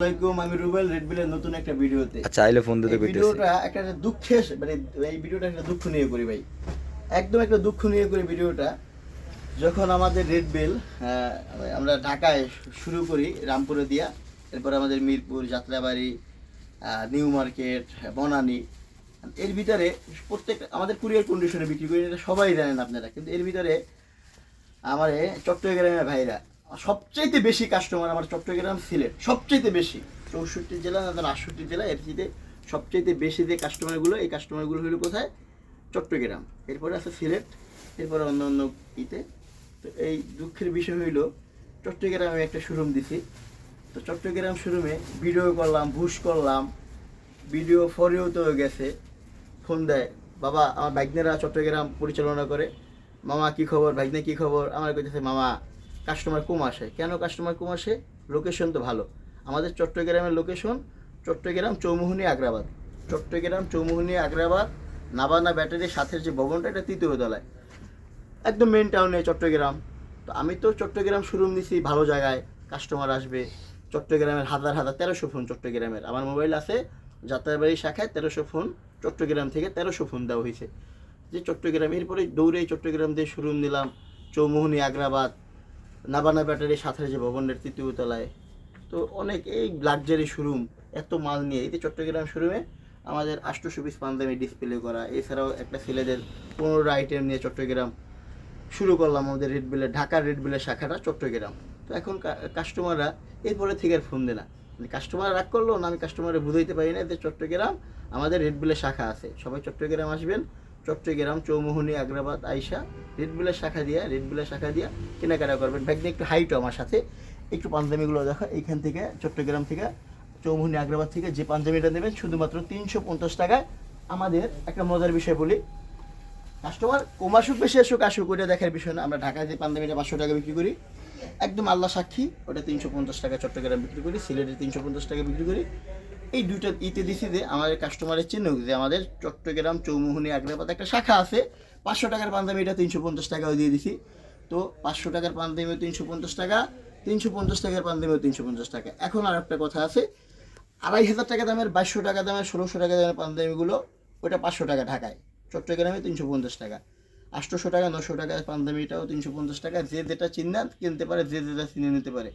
আসসালামাইকুম আমি রুবেল রেড বিলের নতুন একটা ভিডিওতে। আচ্ছা আইলে ফোন দিতে কইতেছি। ভিডিওটা একটা দুঃখের মানে এই ভিডিওটা একটা দুঃখ নিয়ে করি ভাই। একদম একটা দুঃখ নিয়ে করি ভিডিওটা। যখন আমাদের রেড বেল আমরা ঢাকায় শুরু করি রামপুরে দিয়া এরপর আমাদের মিরপুর যাত্রাবাড়ি নিউ মার্কেট বনানি এর ভিতরে প্রত্যেক আমাদের কুরিয়ার কন্ডিশনে বিক্রি করি এটা সবাই জানেন আপনারা কিন্তু এর ভিতরে আমার চট্টগ্রামের ভাইরা সবচাইতে বেশি কাস্টমার আমার চট্টগ্রাম, সিলেট। সবচাইতে বেশি। চৌষট্টি জেলা না আটষট্টি জেলা, এর ভিতরে সবচাইতে বেশি যে কাস্টমারগুলো এই কাস্টমারগুলো হলো কোথায়? চট্টগ্রাম। এরপরে আছে সিলেট, এরপরে অন্য অন্য ইতে। তো এই দুঃখের বিষয় হইল, চট্টগ্রামে একটা শোরুম দিছি। তো চট্টগ্রাম শোরুমে ভিডিও করলাম ভুশ করলাম। ভিডিও ফরেও তো গেছে। ফোন দেয়, বাবা, আমার বাইকনেরা চট্টগ্রাম পরিচালনা করে। মামা, কি খবর? ভাইগনে কি খবর? আমার কইতেছে মামা কাস্টমার কম আসে। কেন কাস্টমার কম আসে? লোকেশন তো ভালো। আমাদের চট্টগ্রামের লোকেশন চট্টগ্রাম চৌমুহনী আগ্রাবাদ। চট্টগ্রাম চৌমুহনী আগ্রাবাদ, নাবানা ব্যাটারির সাথে যে ভবনটা, এটা তৃতীয় তলায়। একদম মেন টাউনে চট্টগ্রাম। তো আমি তো চট্টগ্রাম শোরুম দিছি ভালো জায়গায় কাস্টমার আসবে। চট্টগ্রামের হাজার হাজার তেরোশো ফোন চট্টগ্রামের। আমার মোবাইল আছে, যাত্রাবাড়ি শাখায় তেরোশো ফোন চট্টগ্রাম থেকে তেরোশো ফোন দেওয়া হয়েছে। যে চট্টগ্রাম, এরপরে দৌড়ে চট্টগ্রাম দিয়ে শোরুম দিলাম চৌমোহনী আগ্রাবাদ নাবানা ব্যাটারি সাথে যে ভবনের তৃতীয় তলায়। তো অনেক এই লাক্সারি শোরুম এত মাল নিয়ে, এই চট্টগ্রাম শোরুমে আমাদের আষ্টশো পিস পাঞ্জাবি ডিসপ্লে করা। এছাড়াও একটা ছেলেদের পনেরো আইটেম নিয়ে চট্টগ্রাম শুরু করলাম আমাদের রেড বিলের ঢাকার রেড বিলের শাখাটা চট্টগ্রাম। তো এখন কাস্টমাররা এরপরে থেকে আর ফোন দেয় না। কাস্টমার রাগ করল, না আমি কাস্টমারে বুঝাইতে পারি না যে চট্টগ্রাম আমাদের রেড বিলের শাখা আছে। সবাই চট্টগ্রাম আসবেন। চট্টগ্রাম, চৌমোহনী, আগ্রাবাদ, আইসা রেড বিলের শাখা দিয়া রেড বিলের শাখা দিয়া কেনাকাটা করবেন। ব্যাগ নিয়ে একটু হাইটও আমার সাথে। একটু পাঞ্জাবিগুলো দেখো, এইখান থেকে, চট্টগ্রাম থেকে, চৌমোহনী আগ্রাবাদ থেকে যে পাঞ্জাবিটা নেবেন, শুধুমাত্র তিনশো পঞ্চাশ টাকায়। আমাদের একটা মজার বিষয় বলি। কাস্টমার কম আসুক বেশি আসুক আসুক, ওইটা দেখার বিষয় না। আমরা ঢাকায় যে পাঞ্জাবিটা পাঁচশো টাকা বিক্রি করি, একদম আল্লাহ সাক্ষী, ওটা তিনশো পঞ্চাশ টাকা চট্টগ্রাম বিক্রি করি, সিলেটে তিনশো পঞ্চাশ টাকা বিক্রি করি। এই দুইটা ইতে দিছি যে আমাদের কাস্টমারের চিহ্ন যে আমাদের চট্টগ্রাম চৌমুহনী আগ্রাবাদ একটা শাখা আছে। পাঁচশো টাকার পাঞ্জাবি এটা তিনশো পঞ্চাশ টাকাও দিয়ে দিছি। তো পাঁচশো টাকার পাঞ্জাবিও তিনশো পঞ্চাশ টাকা, তিনশো পঞ্চাশ টাকার পাঞ্জাবিও তিনশো পঞ্চাশ টাকা। এখন আর একটা কথা আছে, আড়াই হাজার টাকা দামের, বাইশশো টাকা দামের, ষোলোশো টাকা দামের পাঞ্জাবিগুলো ওটা পাঁচশো টাকা ঢাকায়। চট্টগ্রামে তিনশো পঞ্চাশ টাকা। আটশোশো টাকা নশো টাকা পাঞ্জাবিটাও তিনশো পঞ্চাশ টাকা। যে যেটা চিন্না কিনতে পারে, যে যেটা চিনে নিতে পারে।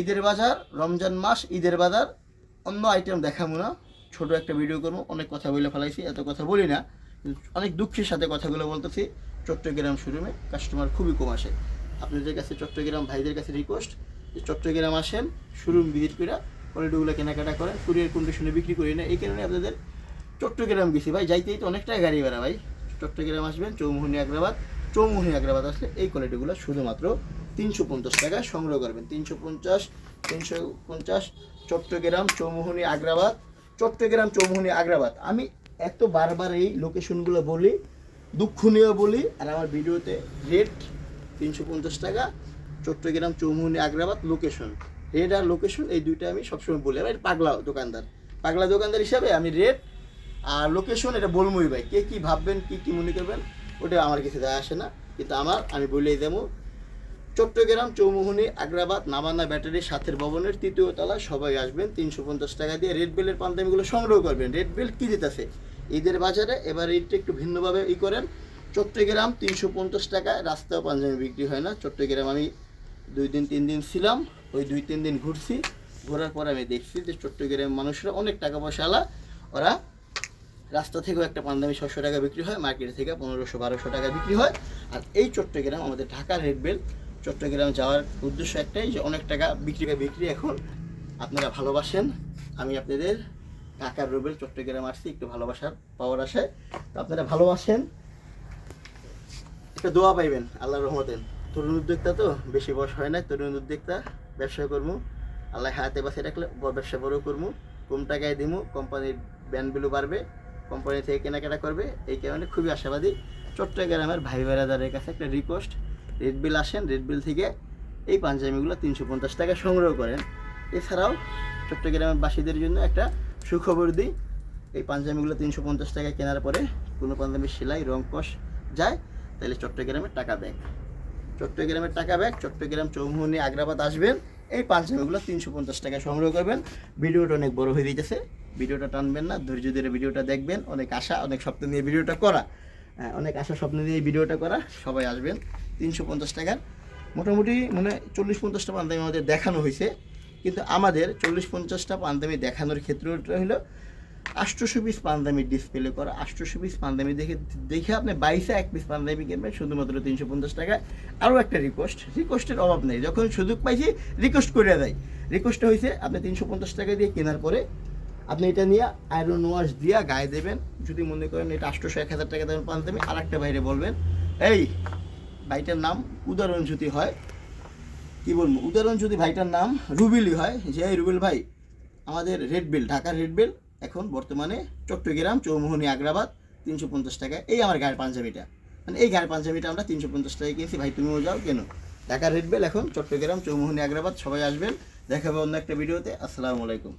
ঈদের বাজার, রমজান মাস, ঈদের বাজার অন্য আইটেম দেখাবো না। ছোট একটা ভিডিও করব। অনেক কথা বলে ফেলাইছি, এত কথা বলি না। অনেক দুঃখের সাথে কথাগুলো বলতেছি। চট্টগ্রাম শোরুমে কাস্টমার খুবই কম আসে। আপনাদের কাছে চট্টগ্রাম ভাইদের কাছে রিকোয়েস্ট যে চট্টগ্রাম আসেন, শোরুম ভিজিট করে কোয়ালিটিগুলো কেনাকাটা করেন কুরিয়ার কন্ডিশনে বিক্রি করি না। এই কারণে আপনাদের চট্টগ্রাম গেছি। ভাই, যাইতেই তো অনেকটাই গাড়ি ভাড়া, ভাই। চট্টগ্রাম আসবেন চৌমুহনী আগ্রাবাদ চৌমুহনী আগ্রাবাদ আসলে এই কোয়ালিটিগুলো শুধুমাত্র তিনশো পঞ্চাশ টাকা সংগ্রহ করবেন। তিনশো পঞ্চাশ তিনশো পঞ্চাশ, চট্টগ্রাম, চৌমুহনী, আগ্রাবাদ। চট্টগ্রাম, চৌমুহনী, আগ্রাবাদ। আমি এত বারবার এই লোকেশনগুলো বলি, দুঃখ নিয়েও বলি, আর আমার ভিডিওতে রেট তিনশো পঞ্চাশ টাকা, চট্টগ্রাম, চৌমুহনী, আগ্রাবাদ লোকেশন রেট আর লোকেশন এই দুইটা আমি সবসময় বলি। আমি পাগলা দোকানদার। পাগলা দোকানদার হিসাবে আমি রেট আর লোকেশন এটা বলবই ভাই। কে কী ভাববেন, কী কী মনে করবেন, ওটা আমার কিছু যায় আসে না। কিন্তু আমার, আমি বলেই দেবো চট্টগ্রাম, চৌমুহনী, আগ্রাবাদ নামানা ব্যাটারি সাথের ভবনের তৃতীয় তলায় সবাই আসবেন। তিনশো পঞ্চাশ টাকা দিয়ে রেড বেলের পান্তামিগুলো সংগ্রহ করবেন। রেড বেল কী দিতেছে? ঈদের বাজারে এবার রেটটা একটু ভিন্নভাবে ই করেন। চট্টগ্রাম তিনশো পঞ্চাশ টাকায় রাস্তাও পাঞ্জাবি বিক্রি হয় না। চট্টগ্রাম আমি দুই দিন, তিন দিন ছিলাম, ওই দুই, তিন দিন ঘুরছি। ঘোরার পর আমি দেখছি যে চট্টগ্রাম মানুষরা অনেক টাকা পয়সা আলা। ওরা রাস্তা থেকেও একটা পাঞ্জাবি ছশো টাকা বিক্রি হয়, মার্কেট থেকে পনেরোশো, বারোশো টাকা বিক্রি হয়। আর এই চট্টগ্রাম আমাদের ঢাকার রেড বেল চট্টগ্রাম যাওয়ার উদ্দেশ্য একটাই যে অনেক টাকা বিক্রি বিক্রি এখন। আপনারা ভালোবাসেন, আমি আপনাদের ঢাকার রুবেল চট্টগ্রাম আসছি, একটু ভালোবাসার পাওয়ার আসায় তো আপনারা ভালোবাসেন, একটা দোয়া পাইবেন, আল্লাহর রহমতেন তরুণ উদ্যোক্তা তো, বেশি বয়স হয় না তরুণ উদ্যোক্তা, ব্যবসা করব আল্লাহ হাতে বাসে রাখলে ব্যবসা বড় করব কম টাকায় দিমু কোম্পানির ব্যান্ডগুলো বাড়বে কোম্পানি থেকে কেনাকাটা করবে। এই কারণে খুবই আশাবাদী। চট্টগ্রামের ভাই বেড়াদারের কাছে একটা রিকোয়েস্ট রেড বিল আসেন রেড বিল থেকে এই পাঞ্জাবিগুলো তিনশো পঞ্চাশ টাকা সংগ্রহ করেন। এছাড়াও চট্টগ্রামের বাসীদের জন্য একটা সুখবর দিই, এই পাঞ্জাবিগুলো তিনশো পঞ্চাশ টাকা কেনার পরে কোনো পাঞ্জাবির সেলাই, রং কষ যায়, তাহলে চট্টগ্রামের টাকা ব্যাগ। চট্টগ্রামের টাকা ব্যাগ, চট্টগ্রাম চৌমুহনী আগ্রাবাদ আসবেন, এই পাঞ্জাবিগুলো তিনশো পঞ্চাশ টাকা সংগ্রহ করবেন। ভিডিওটা অনেক বড় হয়ে দিতেছে ভিডিওটা টানবেন না, ধৈর্য ধরে ভিডিওটা দেখবেন, অনেক আশা, অনেক স্বপ্ন নিয়ে ভিডিওটা করা। অনেক আশা স্বপ্ন নিয়ে এই ভিডিওটা করা। সবাই আসবেন। তিনশো পঞ্চাশ টাকার। মোটামুটি মানে চল্লিশ পঞ্চাশটা পাঞ্জাবি আমাদের দেখানো হয়েছে। কিন্তু আমাদের চল্লিশ পঞ্চাশটা পাঞ্জাবি দেখানোর ক্ষেত্রটা হলো আষ্টশো পিস পাঞ্জাবি ডিসপ্লে করা। আষ্টশো পিস পাঞ্জাবি দেখে দেখে আপনি বাইশে এক পিস পাঞ্জাবি কিনবেন, শুধুমাত্র তিনশো পঞ্চাশ টাকায় আরও একটা রিকোয়েস্ট রিকোয়েস্টের অভাব নেই। যখন সুযোগ পাইছি রিকোয়েস্ট করে দেয়। রিকোয়েস্টটা হয়েছে আপনি তিনশো পঞ্চাশ টাকা দিয়ে কেনার পরে আপনি এটা নিয়ে আয়রন ওয়াশ দিয়া গায়ে দেবেন। যদি মনে করেন এটা আষ্টশো এক হাজার টাকা দেবেন পাঞ্জাবি আর একটা বাইরে বলবেন। এই, ভাইটার নাম উদাহরণ যদি হয়। কি বলব? উদাহরণ যদি ভাইটার নাম রুবিলি হয়। যে, এই রুবেল ভাই, আমাদের রেড বিল ঢাকার রেড বিল এখন বর্তমানে চট্টগ্রাম, চৌমোহনী, আগ্রাবাদ, তিনশো পঞ্চাশ টাকা এই আমার গায়ের পাঞ্জাবিটা। মানে এই গায়ের পাঞ্জাবিটা আমরা তিনশো পঞ্চাশ টাকায় কিনছি। ভাই, তুমিও যাও, কেন? ঢাকার রেড বিল এখন চট্টগ্রাম, চৌমোহনী, আগ্রাবাদ, সবাই আসবেন। দেখাবে অন্য একটা ভিডিওতে। আসসালামু আলাইকুম।